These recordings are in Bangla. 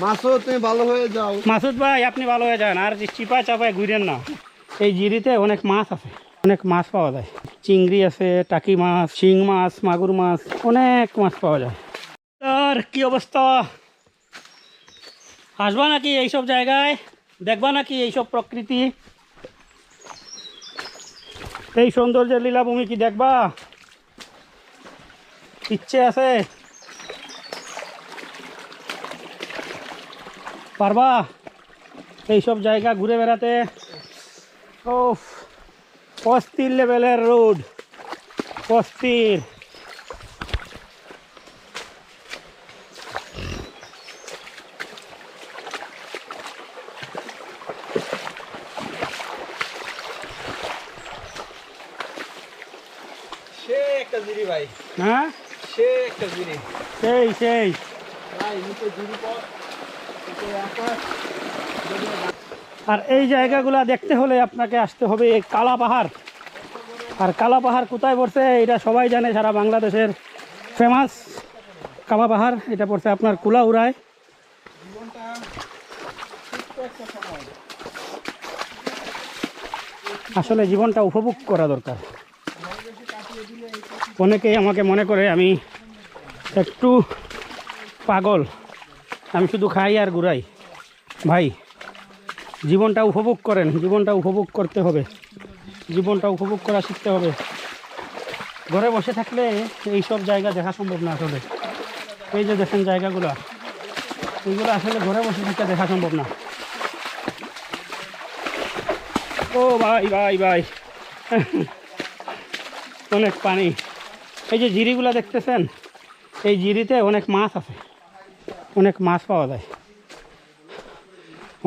মাছও তুমি ভালো হয়ে যাও। মাসুদ ভাই, আপনি ভালো হয়ে যান, আর চিপায় চাপায় ঘুরেন না। এই জিরিতে অনেক মাছ আছে, অনেক মাছ পাওয়া যায়। চিংড়ি আছে, টাকি মাছ, শিং মাছ, মাগুর মাছ, অনেক মাছ পাওয়া যায়। আর কি অবস্থা? আসবা নাকি এইসব জায়গায়? দেখবা নাকি এইসব প্রকৃতি? এই সৌন্দর্যের লীলাভূমি কি দেখবা? ইচ্ছে আছে? পারবা? এইসব জায়গা ঘুরে বেড়াতে। ও অস্থির লেভেলের রোড। অস্থির। সে একটা জিরি ভাই। হ্যাঁ? সে একটা জিরি। সেই সেই। ভাই নিচে জিরি পথ নিচে আকাশ আর এই জায়গাগুলো দেখতে হলে আপনাকে আসতে হবে এই কালা পাহাড়। আর কালা পাহাড় কোথায় পড়ছে, এটা সবাই জানে, সারা বাংলাদেশের ফেমাস কালা পাহাড়। এটা পড়ছে আপনার কুলাউড়ায়। আসলে জীবনটা উপভোগ করা দরকার। অনেকেই আমাকে মনে করে আমি একটু পাগল। আমি শুধু খাই আর ঘুরাই। ভাই, জীবনটা উপভোগ করেন, জীবনটা উপভোগ করতে হবে। জীবনটা উপভোগ করা শিখতে হবে। ঘরে বসে থাকলে এই সব জায়গা দেখা সম্ভব না আসলে। এই যে দেখেন জায়গাগুলো এইগুলো আসলে ঘরে বসে থাকতে দেখা সম্ভব না। ও ভাই ভাই ভাই। অনেক পানি। এই যে জিরিগুলো দেখতেছেন, এই জিরিতে অনেক মাছ আছে। অনেক মাছ পাওয়া যায়।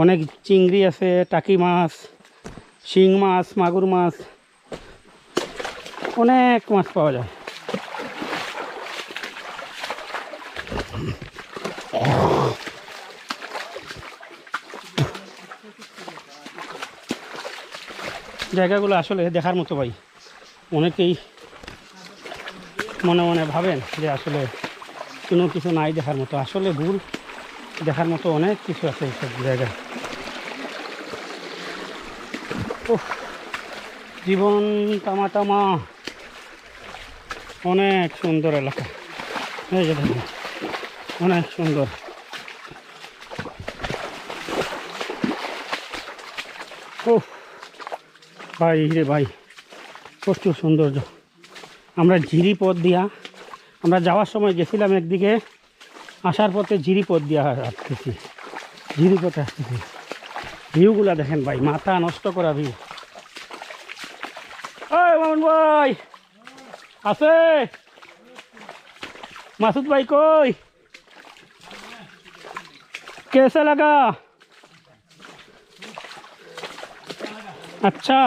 অনেক চিংড়ি আছে, টাকি মাছ, শিং মাছ, মাগুর মাছ, অনেক মাছ পাওয়া যায়। জায়গাগুলো আসলে দেখার মতো ভাই। অনেকেই মনে মনে ভাবেন যে আসলে কোনো কিছু নাই দেখার মতো। আসলে ভুল, দেখার মতো অনেক কিছু আছে এইসব জায়গায়। জীবন টামা অনেক সুন্দর এলাকা। এই যে দেখুন, অনেক সুন্দর। উফ ভাই রে ভাই প্রচুর সৌন্দর্য। আমরা ঝিরি পথ দিয়া আমরা যাওয়ার সময় গেছিলাম একদিকে আসার পথে ঝিরি পথ দিয়া আসতেছি ঝিরি পথে আসতেছি ভিউগুলা দেখেন ভাই মাথা নষ্ট করা ভিউ ওই মামুন ভাই আছে মাসুদ ভাই কই कैसा लगा अच्छा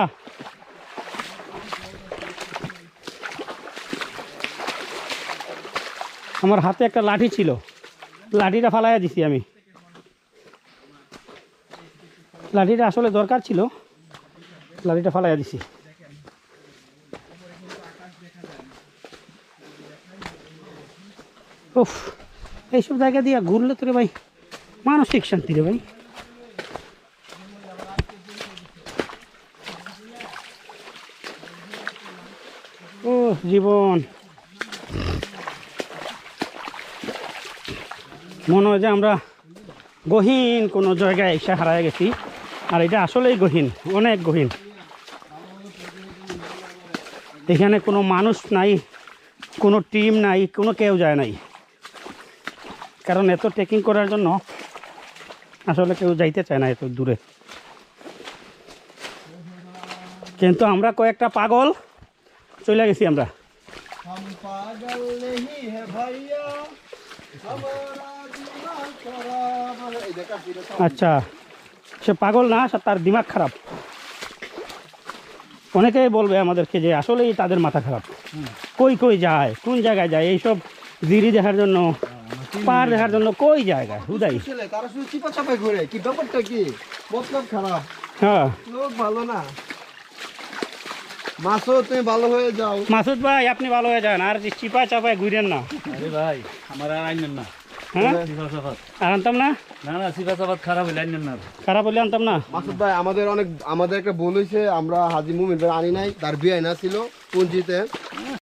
আমার হাতে একটা লাঠি ছিল। লাঠিটা ফালাইয়া দিছি আমি। লাঠিটা আসলে দরকার ছিল। লাঠিটা ফালাইয়া দিছি। উফ, এইসব জায়গা দিয়ে ঘুরলে তো রে ভাই, মানসিক শান্তি রে ভাই। ও জীবন। মনে হয় যে আমরা গহীন কোনো জায়গায় এসে হারায় গেছি। আর এটা আসলেই গহীন, অনেক গহীন। এখানে কোনো মানুষ নাই, কোনো টিম নাই, কোনো কেউ যায় নাই। কারণ এত ট্রেকিং করার জন্য আসলে কেউ যাইতে চায় না এত দূরে। কিন্তু আমরা কয়েকটা পাগল চলে গেছি আমরা। আচ্ছা সে পাগল না তার দিমাগ খারাপ। অনেকেই বলবে আমাদেরকে যে আসলেই তাদের মাথা খারাপ। কই কই যায় কোন জায়গায় যায় এইসব জিরি দেখার জন্য পাহাড় দেখার জন্য কই জায়গায় হুদাই তারা শুধু চিপা চাপায় ঘুরে কি ব্যাপারটা কি? মতলব খারাপ। হ্যাঁ। লোক ভালো না। মাছও তুমি ভালো হয়ে যাও। মাসুদ ভাই আপনি ভালো হয়ে যান আর চিপায় চাপায় ঘুরেন না। আরে ভাই আমার আর আইনেন না। হ্যাঁ? আনতাম না? না খারাপ হইলে আনেন না। খারাপ হলে আনতাম না? মাসুদ ভাই আমাদের অনেক আমাদের একটা ভুল হয়েছে আমরা হাজি মুমিন ভাই আনি নাই তার বিয়ে না ছিল পুঞ্জিতে।